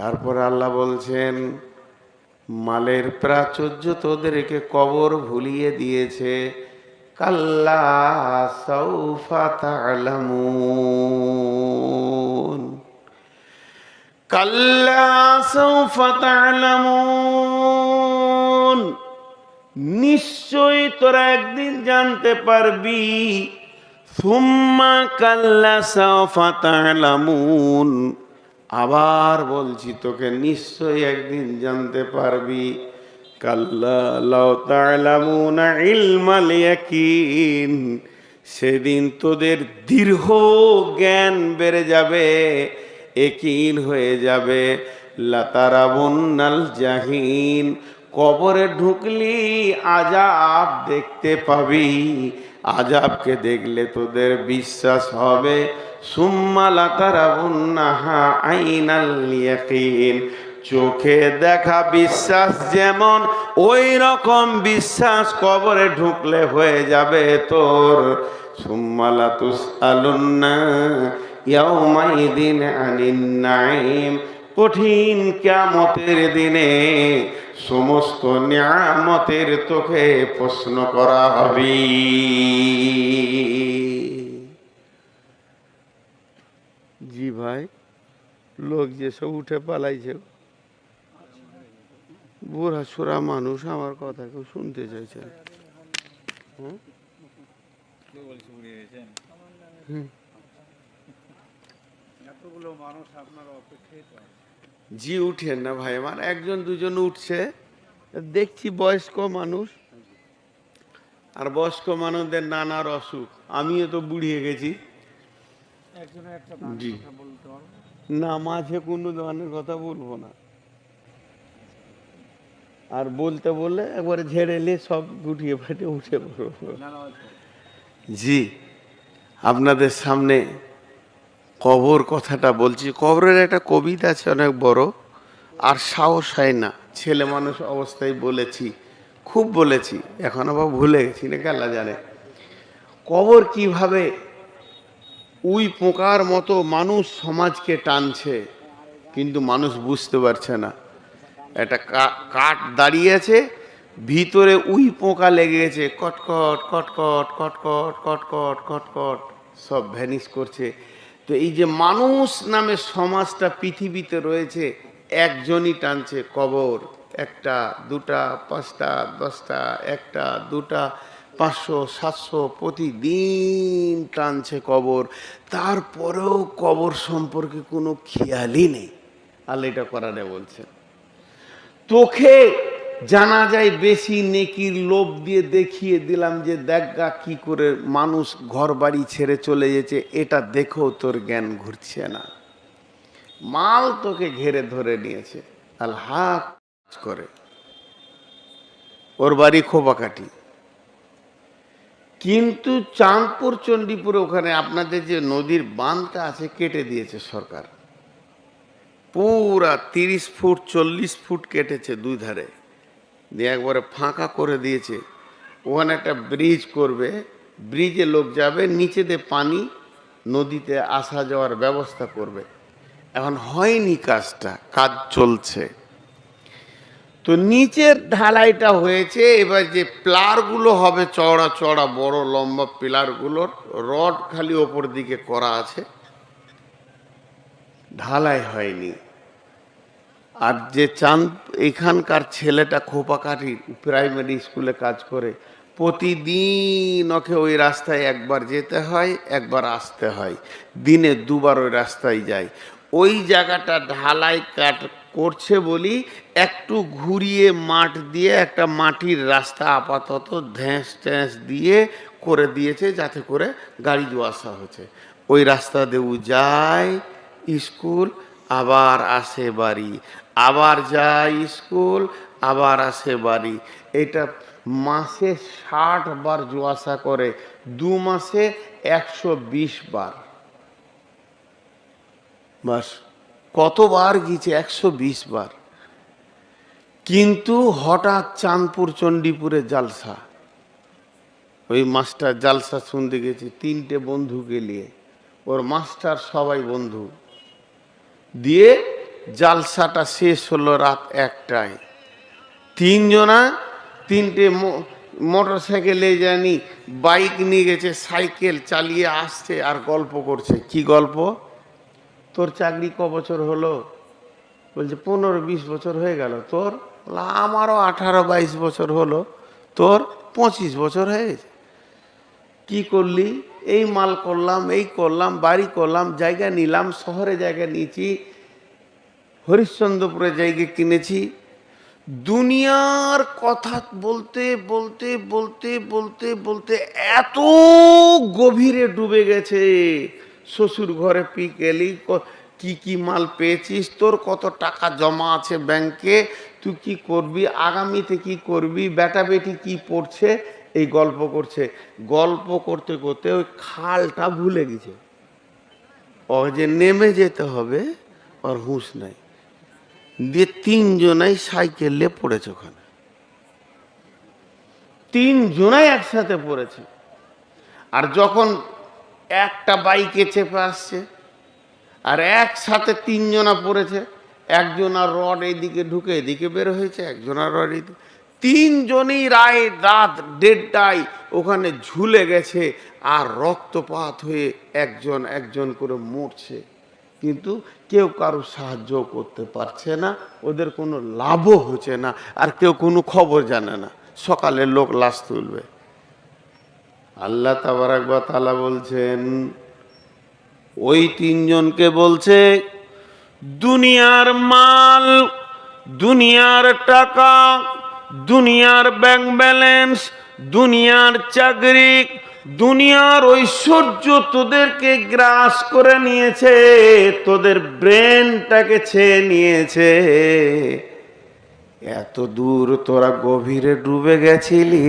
তারপরে আল্লাহ বলছেন, মালের প্রাচুর্য তোদেরকে কবর ভুলিয়ে দিয়েছে। কাল্লা কাল্লা তোরা একদিন জানতে পারবি। সুম্মা কাল্লা সৌফা আবার বলছি, তোকে নিশ্চয়ই একদিন জানতে পারবি। সেদিন তোদের দীর্ঘ জ্ঞান বেড়ে যাবে একিন হয়ে যাবে। লাতারাবুন্নাল জাহিন, কবরে ঢুকলি আজাব দেখতে পাবি। আজাবকে দেখলে তোদের বিশ্বাস হবে। চোখে দেখা বিশ্বাস যেমন ওই রকম বিশ্বাস কবরে ঢুকলে হয়ে যাবে তোর। আলুন্না ইয়াউমাইদিন আনিন নাইম কঠিন কিয়ামতের দিনে সমস্ত নিয়ামতের তোকে প্রশ্ন করা হবে জি ভাই লোক যে সব উঠে পালাইছে। বুড়া সুরা মানুষ আমার কথা কেউ শুনতে চাইছে। জি উঠেন না ভাই আমার একজন দুজন উঠছে। দেখছি বয়স্ক মানুষ। আর বয়স্ক মানুষদের নানার অসুখ আমিও তো বুড়িয়ে গেছি। জি। না মাঝে কোনো ধরনের কথা বলব না। আর বলতে বললে একবারে ঝেড়ে এলে সব গুটিয়ে ফাটে উঠে পড়ব। জি আপনাদের সামনে কবর কথাটা বলছি। কবরের একটা কবিতা আছে অনেক বড় আর সাহস হয় না। ছেলে মানুষ অবস্থায় বলেছি খুব বলেছি এখন আবার ভুলে গেছি না কেলা জানে। কবর কীভাবে উই পোকার মতো মানুষ সমাজকে টানছে, কিন্তু মানুষ বুঝতে পারছে না। একটা কাঠ দাঁড়িয়ে আছে ভিতরে উই পোকা লেগে গেছে, কটকট কটকট কটকট কটকট কটকট, সব ভ্যানিশ করছে। তো এই যে মানুষ নামে সমাজটা পৃথিবীতে রয়েছে, একজনই টানছে কবর। একটা, দুটা, পাঁচটা, দশটা, একটা, দুটা পাঁচশো, সাতশো প্রতিদিন টানছে কবর। তারপরেও কবর সম্পর্কে কোনো খেয়ালই নেই। আল্লাহ এটা করারে বলছে। তোকে জানা যায় বেশি নেকির লোভ দিয়ে দেখিয়ে দিলাম যে দেখা কি করে মানুষ ঘর বাড়ি ছেড়ে চলে যেছে এটা দেখেও তোর জ্ঞান ঘুরছে না। মাল তোকে ঘেরে ধরে নিয়েছে। আল হাক করে। ওর বাড়ি খোপাকাঠি কিন্তু চাঁদপুর, চণ্ডীপুরে ওখানে আপনাদের যে নদীর বাঁধটা আছে, কেটে দিয়েছে সরকার। পুরা তিরিশ ফুট, চল্লিশ ফুট কেটেছে দুই ধারে। দিয়ে একবারে ফাঁকা করে দিয়েছে। ওখানে একটা ব্রিজ করবে। ব্রিজে লোক যাবে, নিচে দিয়ে পানি, নদীতে আসা যাওয়ার ব্যবস্থা করবে। এখন হয়নি কাজটা, কাজ চলছে। তো নিচের ঢালাইটা হয়েছে, এবার যে প্লারগুলো হবে চওড়া চওড়া বড় লম্বা পিলারগুলোর, রড খালি ওপর দিকে করা আছে। ঢালাই হয়নি। আর যে চাঁদ, এখানকার ছেলেটা খোপাকাঠির প্রাইমারি স্কুলে কাজ করে, প্রতিদিন ওকে ওই রাস্তায় একবার যেতে হয়, একবার আসতে হয়। দিনে দুবার ওই রাস্তায় যায়। ওই জায়গাটা ঢালাই কাট করছে বলি একটু ঘুরিয়ে মাঠ দিয়ে একটা মাটির রাস্তা আপাতত ধ্যাঁস ট্যাঁস দিয়ে করে দিয়েছে যাতে করে গাড়ি আসা হচ্ছে। ওই রাস্তা দিয়েও যায় স্কুল, আবার আসে বাড়ি, আবার যায় স্কুল, আবার আসে বাড়ি। এটা মাসে ষাট বার জোয়াশা করে, দু মাসে একশো বিশ বার। বাস। কতবার গিয়েছে? একশো বিশ বার। কিন্তু হঠাৎ চাঁদপুর চণ্ডীপুরে জালসা। ওই মাস্টার জালসা শুনতে গেছে, তিনটে বন্ধুকে নিয়ে। ওর মাস্টার সবাই বন্ধু। দিয়ে জালসাটা শেষ হলো রাত একটায়। তিনজনা তিনটে মোটর সাইকেলে জানি বাইক নিয়ে গেছে, সাইকেল চালিয়ে আসছে আর গল্প করছে। কি গল্প? তোর চাকরি ক বছর হলো? বলছে, পনেরো বিশ বছর হয়ে গেল। তোর আমারও আঠারো বাইশ বছর হলো। তোর পঁচিশ বছর হয়ে গেছে। কি করলি? এই মাল করলাম, এই করলাম, বাড়ি করলাম, জায়গা নিলাম, শহরে জায়গা নিয়েছি, হরিশ্চন্দ্রপুরে জায়গা কিনেছি। দুনিয়ার কথা বলতে বলতে বলতে বলতে বলতে এত গভীরে ডুবে গেছে। শ্বশুর ঘরে পিক এলি কি কি মাল পেয়েছিস, তোর কত টাকা জমা আছে ব্যাংকে, তুই কি করবি, আগামীতে কি করবি, বেটা বেটি কি পড়ছে, এই গল্প করছে। গল্প করতে করতে ওই খালটা ভুলে গেছে। ও যে নেমে যেতে হবে, ওর হুঁশ নাই। দিয়ে তিনজনাই সাইকেলে পড়েছে ওখানে। তিনজনাই একসাথে পড়েছে। আর যখন একটা বাইকে চেপে আসছে, আর একসাথে তিনজনা পড়েছে। একজনা রড এইদিকে ঢুকে এদিকে বের হয়েছে, একজনা রড এদিকে। তিনজনই রায় রাত দেড়টায় ওখানে ঝুলে গেছে আর রক্তপাত হয়ে একজন একজন করে মরছে। কিন্তু কেউ কারও সাহায্য করতে পারছে না, ওদের কোনো লাভও হচ্ছে না, আর কেউ কোনো খবর জানে না। সকালে লোক লাশ তুলবে। আল্লাহ তাবারাকবা তালা বলছেন, ওই তিনজনকে বলছে, দুনিয়ার মাল, দুনিয়ার টাকা, দুনিয়ার ব্যাংক ব্যালেন্স, দুনিয়ার চাকরি, দুনিয়ার ঐশ্বর্য তোদেরকে গ্রাস করে নিয়েছে, তোদের ব্রেনটাকে ছেয়ে নিয়েছে। এত দূর তোরা গভীরে ডুবে গেছিলি।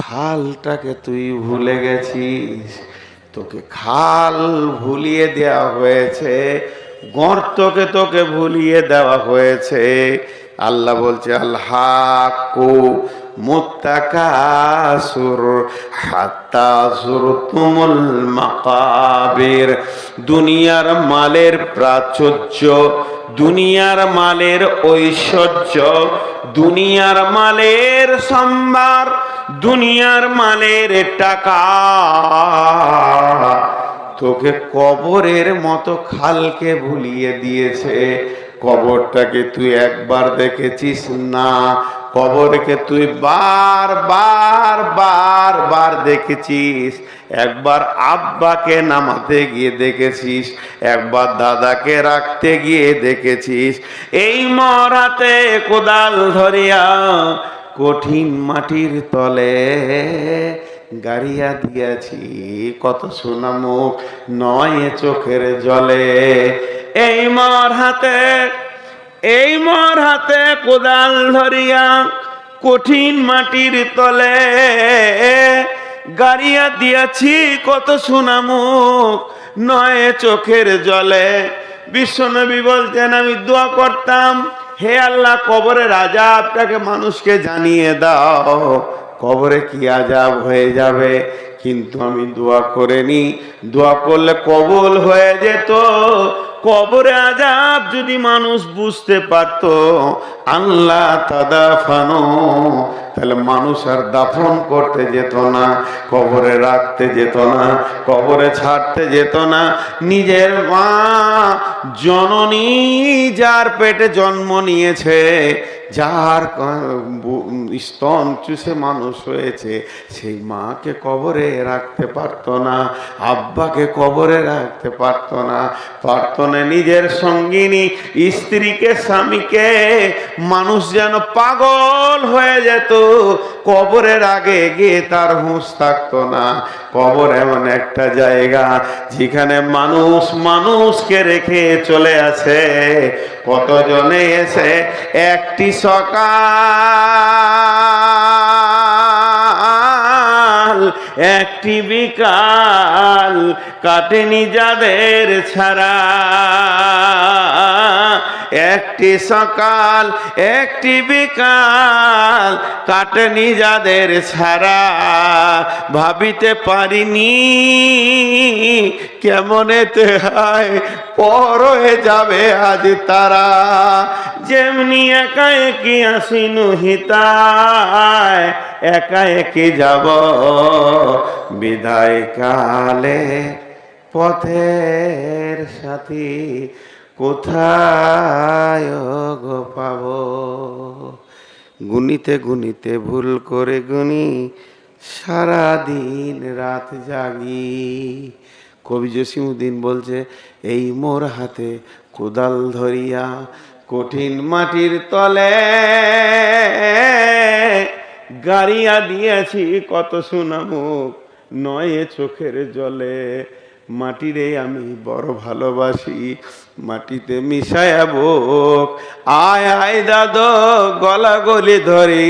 খালটাকে তুই ভুলে গেছিস? তোকে খাল ভুলিয়ে দেওয়া হয়েছে, গর্তকে তোকে ভুলিয়ে দেওয়া হয়েছে। আল্লাহ বলছে আল্লাহ কো মুত্তাকাসুর হাত্তা তুমুল মাকাবির। দুনিয়ার মালের প্রাচুর্য, দুনিয়ার মালের ঐশ্বর্য, দুনিয়ার মালের সম্ভার, দুনিয়ার মালের টাকা। তোকে কবরের মতো খালকে ভুলিয়ে দিয়েছে। কবরটাকে তুই একবার দেখেছিস না? কবরকে তুই বার বার বার বার দেখেছিস। একবার আব্বাকে নামাতে গিয়ে দেখেছিস, একবার দাদাকে রাখতে গিয়ে দেখেছিস। এই মরাতে কোদাল ধরিয়া কঠিন মাটির তলে গাড়িয়া দিয়াছি। কত সোনামুখ নয় চোখের জলে। এই মর হাতে এই মর হাতে কোদাল ধরিয়া কঠিন মাটির তলে গাড়িয়া দিয়াছি কত সোনামুখ নয় চোখের জলে। বিশ্বনবী বলতেন, আমি দোয়া করতাম, হে আল্লাহ, কবরের আজাবটাকে মানুষকে জানিয়ে দাও। কবরে কি আজাব হয়ে যাবে? কিন্তু আমি দোয়া করিনি। দোয়া করলে কবল হয়ে যেত। কবরে আজাব যদি মানুষ বুঝতে পারত আল্লাহ তাদা ফানো তাহলে মানুষ আর দাফন করতে যেত না, কবরে রাখতে যেত না, কবরে ছাড়তে যেত না। নিজের মা জননী যার পেটে জন্ম নিয়েছে, যার স্তন চুষে মানুষ হয়েছে, সেই মাকে কবরে রাখতে পারতো না, আব্বাকে কবরে রাখতে পারতো না। পারতো না নিজের সঙ্গিনী, স্ত্রীকে, স্বামীকে। মানুষ যেন পাগল হয়ে যেত কবরের আগে গিয়ে তার হুঁশ থাকতো না। কবর এমন একটা জায়গা যেখানে মানুষ মানুষকে রেখে চলে আসে। কতজনে এসে একটি সকাল, একটি বিকাল কাটেনি যাদের ছাড়া। একটি সকাল, একটি বিকাল কাটেনি যাদের ছাড়া। ভাবিতে পারিনি কেমনেতে হয় পর হয়ে যাবে আজ তারা। যেমনি একা একই আসিন হিতায় একা একই যাব বিদায় কালে পথের সাথী। কোথায় গো পাব? গুনিতে গুনিতে ভুল করে গুনি সারা দিন রাত জাগি। কবি জসিমুদ্দিন বলছে, এই মোর হাতে কোদাল ধরিয়া কঠিন মাটির তলে গাড়িয়া দিয়েছি কত সুনামুখ, নয় চোখের জলে। মাটিরে আমি বড় ভালোবাসি মাটিতে মিশায়াবো আয় আয় দাদো গলা গলি ধরে,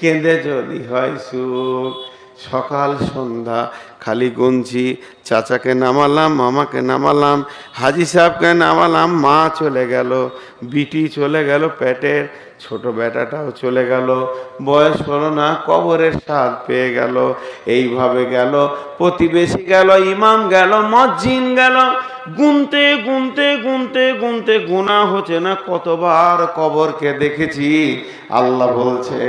কেঁদে যদি হয় সুখ। সকাল সন্ধ্যা খালি গুনছি, চাচাকে নামালাম, মামাকে নামালাম, হাজি সাহেবকে নামালাম, মা চলে গেল, বিটি চলে গেল পেটের, ছোট বেটাটাও চলে গেল, বয়স হলো না, কবরের স্বাদ পেয়ে গেল, এইভাবে গেল, প্রতিবেশী গেল, ইমাম গেল, মসজিদ গেল গুনতে গুনতে গুনতে গুনতে গুণা হচ্ছে না। কতবার কবরকে দেখেছি আল্লাহ বলছে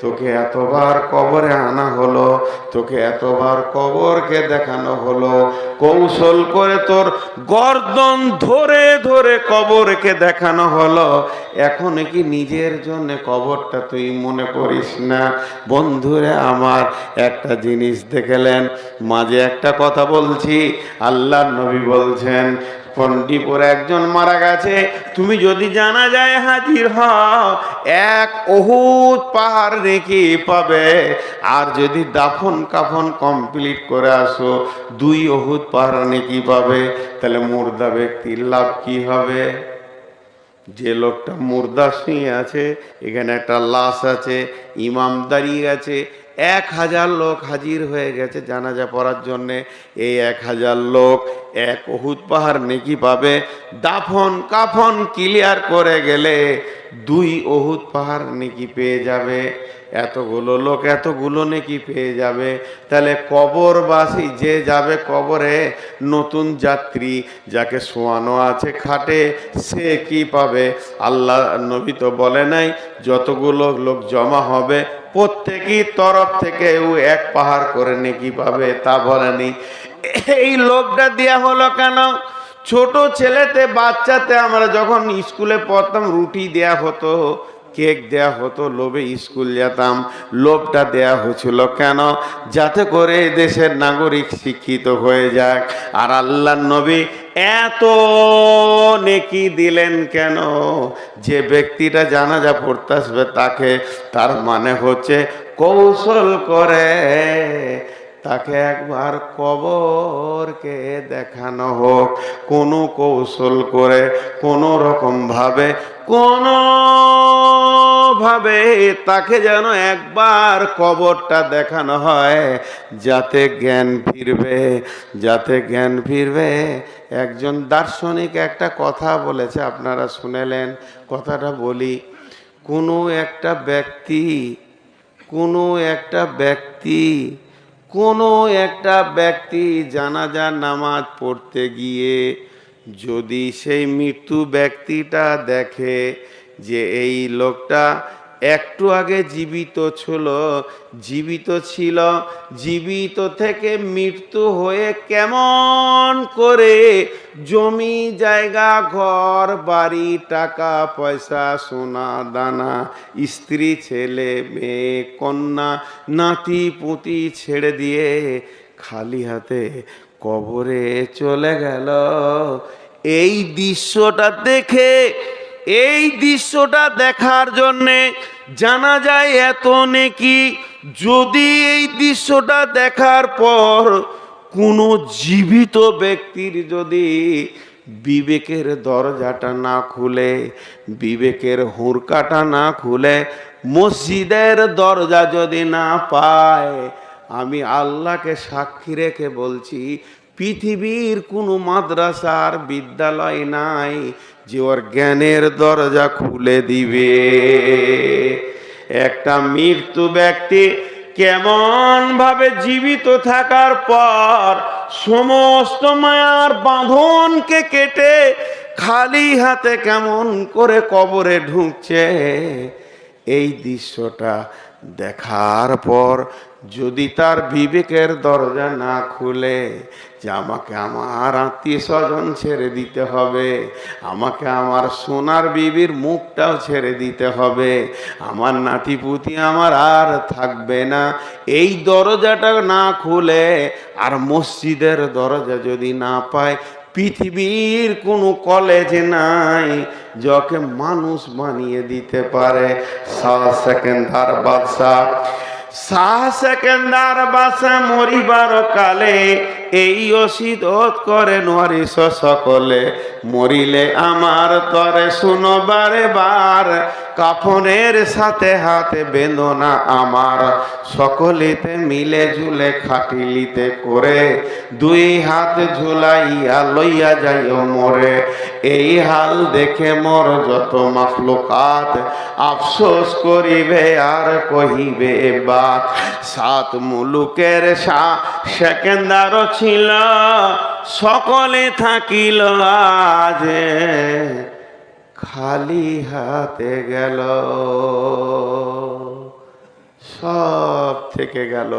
তোকে এতবার কবরে আনা হলো, তোকে এতবার কবরকে দেখানো হলো, কৌশল করে তোর গর্দন ধরে ধরে কবরকে দেখানো হলো। এখন কি নিজের জন্য কবরটা তুই মনে করিস না? বন্ধুরে, আমার একটা জিনিস দেখেলেন মাঝে একটা কথা বলছি আল্লাহ নবী বলছেন পন্ডিপুর একজন মারা গেছে। তুমি যদি জানা যায় হাজির হও, এক অহুত পাহাড় রেখে পাবে। আর যদি দাফন কাফন কমপ্লিট করে আসো, দুই অহুত পাহাড় নাকি পাবে? তাহলে মুর্দা ব্যক্তির লাভ কি হবে? যে লোকটা মুর্দা শুয়ে আছে, এখানে একটা লাশ আছে, ইমাম দাঁড়িয়ে গেছে এক হাজার লোক হাজির হয়ে গেছে জানাজা পড়ার জন্যে। এই এক হাজার লোক এক অহুত পাহাড় নেকি পাবে। দাফন, কাফন ক্লিয়ার করে গেলে দুই অহুত পাহাড় নেকি পেয়ে যাবে। এতগুলো লোক এতগুলো নেকি পেয়ে যাবে। তাহলে কবরবাসী যে যাবে কবরে নতুন যাত্রী যাকে শোয়ানো আছে খাটে, সে কি পাবে? আল্লাহ নবী তো বলে নাই, যতগুলো লোক জমা হবে প্রত্যেকই তরফ থেকে ও এক পাহাড় করে নেকি পাবে, তা বলেনি এই লোকটা দেয়া হলো কেন? ছোট ছেলেতে, বাচ্চাতে আমরা যখন স্কুলে পড়তাম, রুটি দেয়া হতো। কেক দেয়া হতো, লোভে স্কুল যেতাম, লোভটা দেয়া হয়েছিল কেন? যাতে করে দেশের নাগরিক শিক্ষিত হয়ে যাক। আর আল্লাহ নবী এত নেকি দিলেন কেন? যে ব্যক্তিটা জানাজা পড়তে আসবে তাকে, তার মানে হচ্ছে কৌশল করে। তাকে একবার কবরকে দেখানো হোক। কোনো কৌশল করে, কোনো রকম ভাবে, কোনো ভাবে তাকে যেন একবার কবরটা দেখানো হয়, যাতে জ্ঞান ফিরবে, যাতে জ্ঞান ফিরবে। একজন দার্শনিক একটা কথা বলেছে, আপনারা শুনেলেন, কথাটা বলি। কোনো একটা ব্যক্তি, কোনো একটা ব্যক্তি কোনো একটা ব্যক্তি জানাজার নামাজ পড়তে গিয়ে যদি সেই মৃত্যু ব্যক্তিটা দেখে যে এই লোকটা একটু আগে জীবিত ছিল জীবিত ছিল, জীবিত থেকে মৃত্যু হয়ে কেমন করে জমি, জায়গা, ঘর, বাড়ি, টাকা, পয়সা, সোনা, দানা, স্ত্রী, ছেলে, মেয়ে, কন্যা, নাতি, পুতি ছেড়ে দিয়ে খালি হাতে কবরে চলে গেল। এই দৃশ্যটা দেখে এই দৃশ্যটা দেখার জন্যে জানা যায় এত নেকি, যদি এই দৃশ্যটা দেখার পর কোনো জীবিত ব্যক্তির যদি বিবেকের দরজাটা না খুলে, বিবেকের হুড়কাটা না খুলে, মসজিদের দরজা যদি না পায়, আমি আল্লাহকে সাক্ষী রেখে বলছি, পৃথিবীর কোনো মাদ্রাসার বিদ্যালয় নাই যে ওর জ্ঞানের দরজা খুলে দিবে। একটা মৃত্যু ব্যক্তি কেমন ভাবে জীবিত থাকার পর সমস্ত মায়ার বাঁধনকে কেটে খালি হাতে কেমন করে কবরে ঢুকছে, এই দৃশ্যটা দেখার পর যদি তার বিবেকের দরজা না খুলে যে আমাকে আমার আত্মীয় স্বজন ছেড়ে দিতে হবে। আমাকে আমার সোনার বিবির মুখটাও ছেড়ে দিতে হবে। আমার নাতিপুতি আমার আর থাকবে না। এই দরজাটা না খুলে আর মসজিদের দরজা যদি না পায়, পৃথিবীর কোনো কলেজ নাই যাকে মানুষ বানিয়ে দিতে পারে। শাহ সেকেন্দার বাদশাহ শাহ সেকেন্দার বাসা মরিবার কালে এই অসিদত করে নরিস সকলে মরিলে আমার তরে শুনো বারে বার কাফনের সাথে হাতে বেদনা আমার। সকলিতে মিলে ঝুলে খাটিলিতে করে দুই হাত ঝুলাইয়া লইয়া যাইও মোরে। এই হাল দেখে মোর যত মাফলুকাত আফসোস করিবে আর কহিবে বাত। সাত মুলুকের সা সেকেন্দার ছিল, সকলে থাকিল আজ। খালি হাতে গেল সব থেকে গেল।